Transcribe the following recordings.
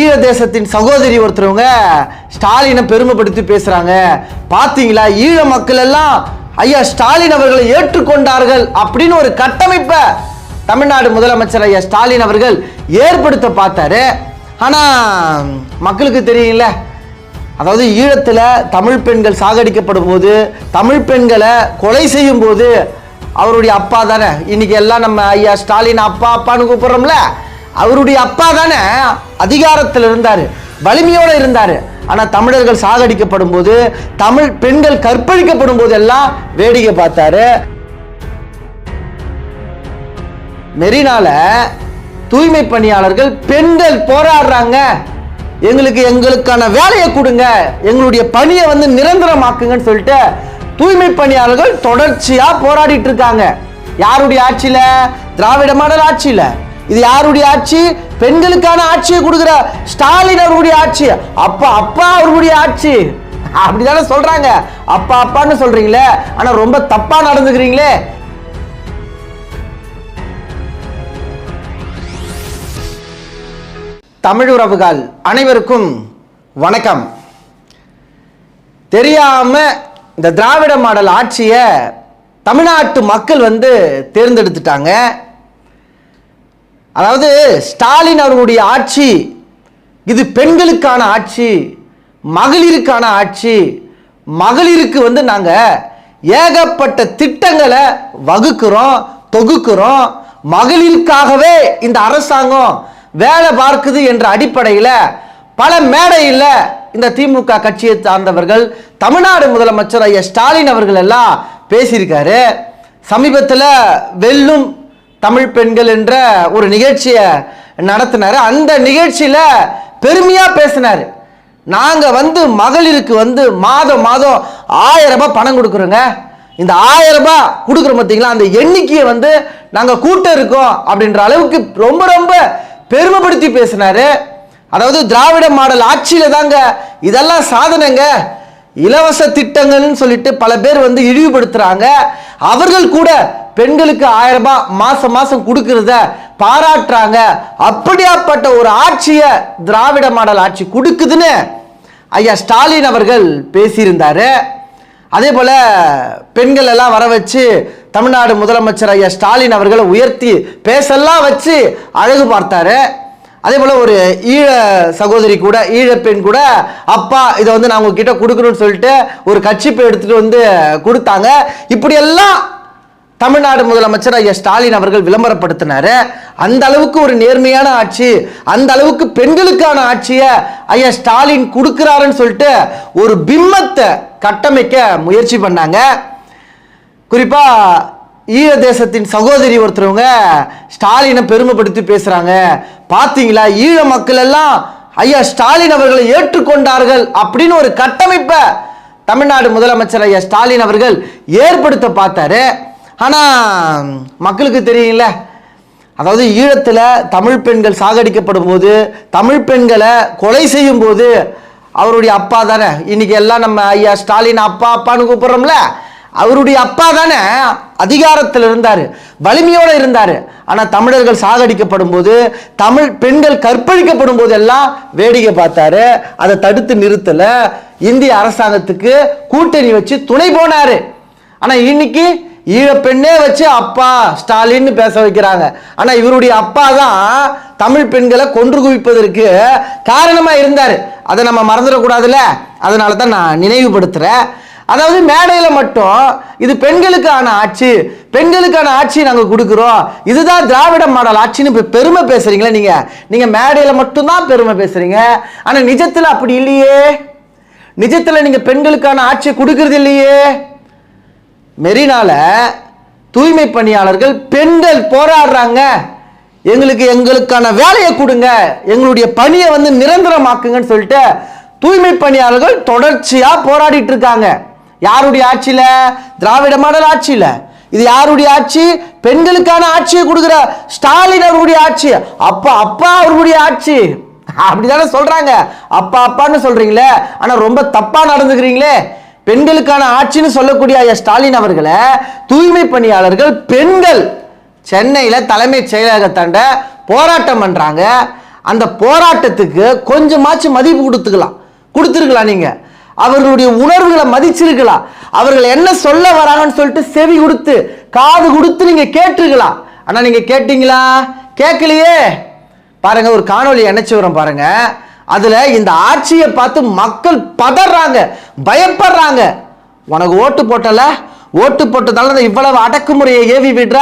ஈழ தேசத்தின் சகோதரி ஒருத்தரவங்க ஸ்டாலினை பெருமைப்படுத்தி பேசுறாங்க. பாத்தீங்களா? ஈழ மக்கள் எல்லாம் ஐயா ஸ்டாலின் அவர்களை ஏற்றுக்கொண்டார்கள் அப்படின்னு ஒரு கட்டமைப்பை தமிழ்நாடு முதலமைச்சர் ஐயா ஸ்டாலின் அவர்கள் ஏற்படுத்த பார்த்தாரு. ஆனா மக்களுக்கு தெரியல அதாவது ஈழத்தில் தமிழ் பெண்கள் சாகடிக்கப்படும் போது தமிழ் பெண்களை கொலை செய்யும் போது அவருடைய அப்பா தானே. இன்னைக்கு எல்லாம் நம்ம ஐயா ஸ்டாலின் அப்பா அப்பான்னு கூப்பிடுறோம்ல. அவருடைய அப்பா தானே அதிகாரத்தில் இருந்தார் வலிமையோடு இருந்தார். ஆனால் தமிழர்கள் சாகடிக்கப்படும் போது தமிழ் பெண்கள் கற்பழிக்கப்படும் போது எல்லாம் வேடிக்கை பார்த்தாரு. மெரினால தூய்மை பணியாளர்கள் பெண்கள் போராடுறாங்க. எங்களுக்கு எங்களுக்கான வேலையை கொடுங்க எங்களுடைய பணியை வந்து நிரந்தரமாக்குங்கன்னு சொல்லிட்டு தூய்மை பணியாளர்கள் தொடர்ச்சியாக போராடிட்டு இருக்காங்க. யாருடைய ஆட்சியில்? திராவிட மாடல் ஆட்சியில். இது யாருடைய ஆட்சி? பெண்களுக்கான ஆட்சியை கொடுக்கிற ஸ்டாலின் அவர்களுடைய ஆட்சி. அப்பா அப்பா அவர்களுடைய ஆட்சி. அப்படிதானே சொல்றாங்க. அப்பா அப்பான்னு சொல்றீங்களே. ஆனா ரொம்ப தப்பா நடந்துக்கிறீங்களே. தமிழ் உறவுகள் அனைவருக்கும் வணக்கம். தெரியாம இந்த திராவிட மாடல் ஆட்சியை தமிழ்நாட்டு மக்கள் வந்து தேர்ந்தெடுத்துட்டாங்க. அதாவது ஸ்டாலின் அவர்களுடைய ஆட்சி இது பெண்களுக்கான ஆட்சி மகளிருக்கான ஆட்சி மகளிருக்கு வந்து நாங்கள் ஏகப்பட்ட திட்டங்களை வகுக்கிறோம் தொகுக்கிறோம். மகளிருக்காகவே இந்த அரசாங்கம் வேலை பார்க்குது என்ற அடிப்படையில் பல மேடையில் இந்த திமுக கட்சியை சார்ந்தவர்கள் தமிழ்நாடு முதலமைச்சர் ஐயா ஸ்டாலின் அவர்கள் எல்லாம் பேசியிருக்காரு. சமீபத்தில் வெல்லும் தமிழ் பெண்கள் என்ற ஒரு நிகழ்ச்சியை நடத்தினார். அந்த நிகழ்ச்சியில் பெருமையாக பேசினார். நாங்கள் வந்து மகளிருக்கு வந்து மாதம் மாதம் ஆயிரம் ரூபாய் பணம் கொடுக்குறோங்க. இந்த ஆயிரம் ரூபாய் கொடுக்குறோம் பார்த்தீங்களா அந்த எண்ணிக்கையை வந்து நாங்கள் கூட்ட இருக்கோம் அப்படின்ற அளவுக்கு ரொம்ப ரொம்ப பெருமைப்படுத்தி பேசினாரு. அதாவது திராவிட மாடல் ஆட்சியில் தாங்க இதெல்லாம் சாதனைங்க. இலவச திட்டங்கள்னு சொல்லிட்டு பல பேர் வந்து இழிவுபடுத்துகிறாங்க அவர்கள் கூட பெண்களுக்கு ஆயிரம் ரூபாய் மாசம் மாசம் கொடுக்கறத பாராட்டுறாங்க. அப்படியாப்பட்ட ஒரு ஆட்சியை திராவிட மாடல் ஆட்சி கொடுக்குதுன்னு ஐயா ஸ்டாலின் அவர்கள் பேசியிருந்தாரு. அதே போல பெண்கள் எல்லாம் வர வச்சு தமிழ்நாடு முதலமைச்சர் ஐயா ஸ்டாலின் அவர்களை உயர்த்தி பேசெல்லாம் வச்சு அழகு பார்த்தாரு. அதே போல ஒரு ஈழ சகோதரி கூட ஈழ பெண் கூட அப்பா இதை வந்து நான் உங்ககிட்ட கொடுக்கணும்னு சொல்லிட்டு ஒரு கட்சிப்பை எடுத்துட்டு வந்து கொடுத்தாங்க. இப்படியெல்லாம் தமிழ்நாடு முதலமைச்சர் ஐயா ஸ்டாலின் அவர்கள் விளம்பரப்படுத்தினாரு. அந்த அளவுக்கு ஒரு நேர்மையான ஆட்சி அந்த அளவுக்கு பெண்களுக்கான ஆட்சியை ஐயா ஸ்டாலின் கொடுக்கிறாருன்னு சொல்லிட்டு ஒரு பிம்பத்தை கட்டமைக்க முயற்சி பண்ணாங்க. குறிப்பாக ஈழ தேசத்தின் சகோதரி ஒருத்தரவங்க ஸ்டாலினை பெருமைப்படுத்தி பேசுகிறாங்க பார்த்தீங்களா ஈழ மக்கள் எல்லாம் ஐயா ஸ்டாலின் அவர்களை ஏற்றுக்கொண்டார்கள் அப்படின்னு ஒரு கட்டமைப்பை தமிழ்நாடு முதலமைச்சர் ஐயா ஸ்டாலின் அவர்கள் ஏற்படுத்த பார்த்தாரு. ஆனால் மக்களுக்கு தெரியுங்கள அதாவது ஈழத்தில் தமிழ் பெண்கள் சாகடிக்கப்படும் போது தமிழ் பெண்களை கொலை செய்யும் போது அவருடைய அப்பா தானே. இன்னைக்கு எல்லாம் நம்ம ஐயா ஸ்டாலின் அப்பா அப்பான்னு கூப்பிட்றோம்ல. அவருடைய அப்பா தானே அதிகாரத்தில் இருந்தார் வலிமையோடு இருந்தார். ஆனால் தமிழர்கள் சாகடிக்கப்படும் போது தமிழ் பெண்கள் கற்பழிக்கப்படும் போது எல்லாம் வேடிக்கை பார்த்தாரு. அதை தடுத்து நிறுத்தலை இந்திய அரசாங்கத்துக்கு கூட்டணி வச்சு துணை போனார். ஆனால் இன்னைக்கு ஈழப்பெண்ணே வச்சு அப்பா ஸ்டாலின்னு பேச வைக்கிறாங்க. ஆனால் இவருடைய அப்பா தான் தமிழ் பெண்களை கொன்று குவிப்பதற்கு காரணமாக இருந்தார். அதை நம்ம மறந்துடக்கூடாதுல்ல? அதனால தான் நான் நினைவுபடுத்துகிறேன் அதாவது மேடையில் மட்டும் இது பெண்களுக்கான ஆட்சி பெண்களுக்கான ஆட்சி நாங்கள் கொடுக்குறோம். இதுதான் திராவிட மாடல் ஆட்சின்னு இப்போ பெருமை பேசுறீங்களே நீங்கள் நீங்கள் மேடையில் மட்டும்தான் பெருமை பேசுறீங்க. ஆனால் நிஜத்தில் அப்படி இல்லையே. நிஜத்தில் நீங்கள் பெண்களுக்கான ஆட்சியை கொடுக்கறது இல்லையே. மெரினால தூய்மை பணியாளர்கள் பெண்கள் போராடுறாங்க. எங்களுக்கு எங்களுக்கான வேலையை கொடுங்க. எங்களுடைய பணியை வந்து நிரந்தரமாக்குங்கன்னு சொல்லிட்டு தூய்மை பணியாளர்கள் தொடர்ச்சியா போராடிட்டு இருக்காங்க. யாருடைய ஆட்சியில? திராவிட மாடல் ஆட்சியில. இது யாருடைய ஆட்சி? பெண்களுக்கான ஆட்சியை கொடுக்குற ஸ்டாலின் அவருடைய ஆட்சி. அப்பா அப்பா அவருடைய ஆட்சி. அப்படிதானே சொல்றாங்க. அப்பா அப்பான்னு சொல்றீங்களே. ஆனா ரொம்ப தப்பா நடந்துக்கிறீங்களே. பெண்களுக்கான ஆட்சின்னு சொல்லக்கூடிய ஐயா ஸ்டாலின் அவர்களை தூய்மை பணியாளர்கள் பெண்கள் சென்னையில் தலைமைச் செயலகத்தாண்ட போராட்டம் பண்ணுறாங்க அந்த போராட்டத்துக்கு கொஞ்சமாச்சும் மதிப்பு கொடுத்துக்கலாம். கொடுத்துருக்கலாம் நீங்கள் அவர்களுடைய உணர்வுகளை மதிச்சிருக்கலாம். அவர்கள் என்ன சொல்ல வராங்கன்னு சொல்லிட்டு செவி கொடுத்து காது கொடுத்து நீங்கள் கேட்டிருக்கலாம். ஆனால் நீங்கள் கேட்டீங்களா? கேட்கலையே. பாருங்கள் ஒரு காணொலி இணைச்சி வரோம் பாருங்கள் அதில் இந்த ஆட்சியை பார்த்து மக்கள் பதறாங்க பயப்படுறாங்க. உனக்கு ஓட்டு போட்டல? ஓட்டு போட்டதால இவ்வளவு அடக்குமுறையை ஏவி விடுற?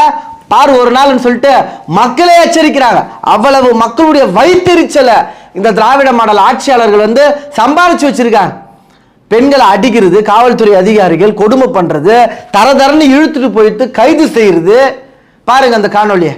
பார் ஒரு நாள்னு சொல்லிட்டு மக்களே எச்சரிக்கிறாங்க. அவ்வளவு மக்களுடைய வைத்தெரிச்சலை இந்த திராவிட மாடல் ஆட்சியாளர்கள் வந்து சம்பாதிச்சு வச்சிருக்காங்க. பெண்களை அடிக்கிறது காவல்துறை அதிகாரிகள் கொடுமை பண்றது தர தரன்னு இழுத்துட்டு போயிட்டு கைது செய்யறது. பாருங்க அந்த காணொலியை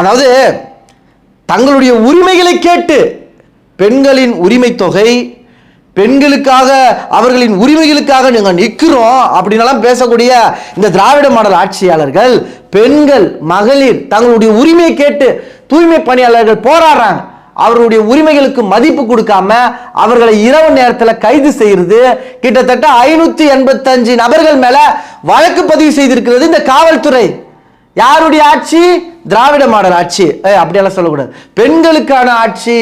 அதாவது தங்களுடைய உரிமைகளை கேட்டு பெண்களின் உரிமை தொகை பெண்களுக்காக அவர்களின் உரிமைகளுக்காக நாங்கள் நிற்கிறோம் அப்படின்னலாம் பேசக்கூடிய இந்த திராவிட மாடல் ஆட்சியாளர்கள் பெண்கள் மகளிர் தங்களுடைய உரிமையை கேட்டு தூய்மை பணியாளர்கள் போராடுறாங்க. அவர்களுடைய உரிமைகளுக்கு மதிப்பு கொடுக்காம அவர்களை இரவு நேரத்தில் கைது செய்யறது கிட்டத்தட்ட ஐநூத்தி எண்பத்தஞ்சு நபர்கள் மேல வழக்கு பதிவு செய்திருக்கிறது இந்த காவல்துறை. யாருடைய ஆட்சி? திராவிட மாடல் ஆட்சி. ஏய், அப்படியெல்லாம் சொல்லக்கூடாது. பெண்களுக்கான ஆட்சி.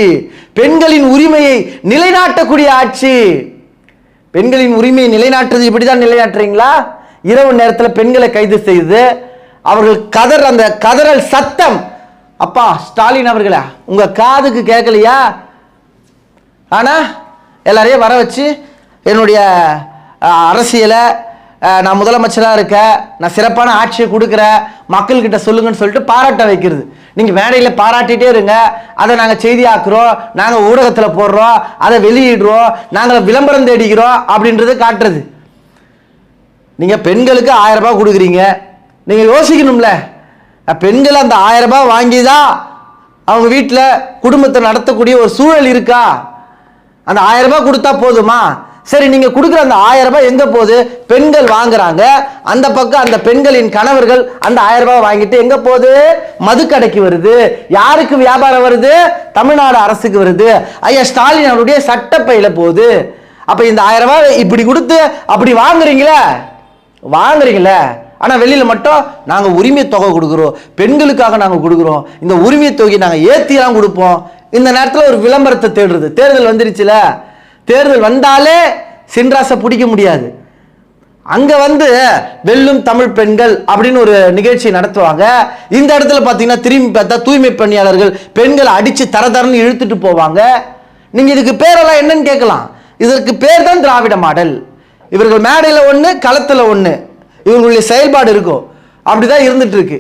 பெண்களின் உரிமையை நிலைநாட்டக்கூடிய ஆட்சி. பெண்களின் உரிமையை நிலைநாட்டுறது இப்படி தான் நிலைநாட்டுறீங்களா? இரவு நேரத்தில் பெண்களை கைது செய்து அவர்கள் கதர் அந்த கதறல் சத்தம். அப்பா ஸ்டாலின் அவர்களா உங்கள் காதுக்கு கேட்கலையா ஆனால் எல்லாரையும் வர வச்சு என்னுடைய அரசியலை நான் முதலமைச்சராக இருக்கேன் நான் சிறப்பான ஆட்சியை கொடுக்குறேன் மக்கள்கிட்ட சொல்லுங்கன்னு சொல்லிட்டு பாராட்ட வைக்கிறது. நீங்கள் மேடையில் பாராட்டிகிட்டே இருங்க. அதை நாங்கள் செய்தியாக்குறோம். நாங்கள் ஊடகத்தில் போடுறோம். அதை வெளியிடுறோம். நாங்கள் விளம்பரம் தேடிக்கிறோம் அப்படின்றது காட்டுறது. நீங்கள் பெண்களுக்கு ஆயிரம் ரூபாய் கொடுக்குறீங்க. நீங்கள் யோசிக்கணும்ல. பெண்கள் அந்த ஆயிரம் ரூபாய் வாங்கி தான் அவங்க வீட்டில் குடும்பத்தை நடத்தக்கூடிய ஒரு சூழல் இருக்கா? அந்த ஆயிரம் ரூபாய் கொடுத்தா போதுமா? சரி நீங்க கொடுக்குற அந்த ஆயிரம் ரூபாய் எங்க போகுது? பெண்கள் வாங்குறாங்க. அந்த பக்கம் அந்த பெண்களின் கணவர்கள் அந்த ஆயிரம் ரூபாய் வாங்கிட்டு எங்க போகுது? மதுக்கடைக்கு வருது. யாருக்கு வியாபாரம் வருது? தமிழ்நாடு அரசுக்கு வருது. ஐயா ஸ்டாலின் அவருடைய சட்டப்பையில போகுது. அப்ப இந்த ஆயிரம் ரூபாய் இப்படி கொடுத்து அப்படி வாங்குறீங்களே? வாங்குறீங்களே. ஆனா வெளியில மட்டும் நாங்க உரிமை தொகை கொடுக்குறோம். பெண்களுக்காக நாங்க கொடுக்குறோம். இந்த உரிமை தொகை நாங்க தான் கொடுப்போம். இந்த நேரத்தில் ஒரு விளம்பரத்தை தேடுறது. தேர்தல் வந்துருச்சுல. தேர்தல் வந்தாலே சின்ராசை பிடிக்க முடியாது. அங்கே வந்து வெல்லும் தமிழ் பெண்கள் அப்படின்னு ஒரு நிகழ்ச்சி நடத்துவாங்க. இந்த இடத்துல பார்த்தீங்கன்னா திரும்பி பார்த்தா தூய்மை பணியாளர்கள் பெண்களை அடித்து தர தரன்னு இழுத்துட்டு போவாங்க. நீங்கள் இதுக்கு பேரெல்லாம் என்னன்னு கேட்கலாம். இதற்கு பேர் தான் திராவிட மாடல். இவர்கள் மேடையில் ஒன்று களத்தில் ஒன்று இவங்களுடைய செயல்பாடு இருக்கும். அப்படி தான் இருந்துகிட்ருக்கு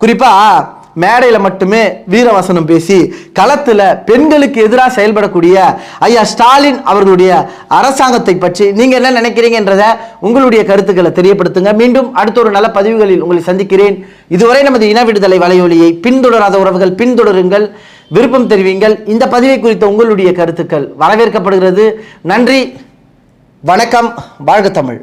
குறிப்பாக மேடையில் மட்டுமே வீரவசனம் பேசி களத்தில் பெண்களுக்கு எதிராக செயல்படக்கூடிய ஐயா ஸ்டாலின் அவர்களுடைய அரசாங்கத்தை பற்றி நீங்கள் என்ன நினைக்கிறீங்கன்றத உங்களுடைய கருத்துக்களை தெரியப்படுத்துங்க. மீண்டும் அடுத்த ஒரு நல்ல பதிவுகளில் உங்களை சந்திக்கிறேன். இதுவரை நமது இன விடுதலை வலையொலியை பின்தொடராத உறவுகள் பின்தொடருங்கள். விருப்பம் தெரிவிங்கள். இந்த பதிவை குறித்த உங்களுடைய கருத்துக்கள் வரவேற்கப்படுகிறது. நன்றி. வணக்கம். வாழ்க தமிழ்.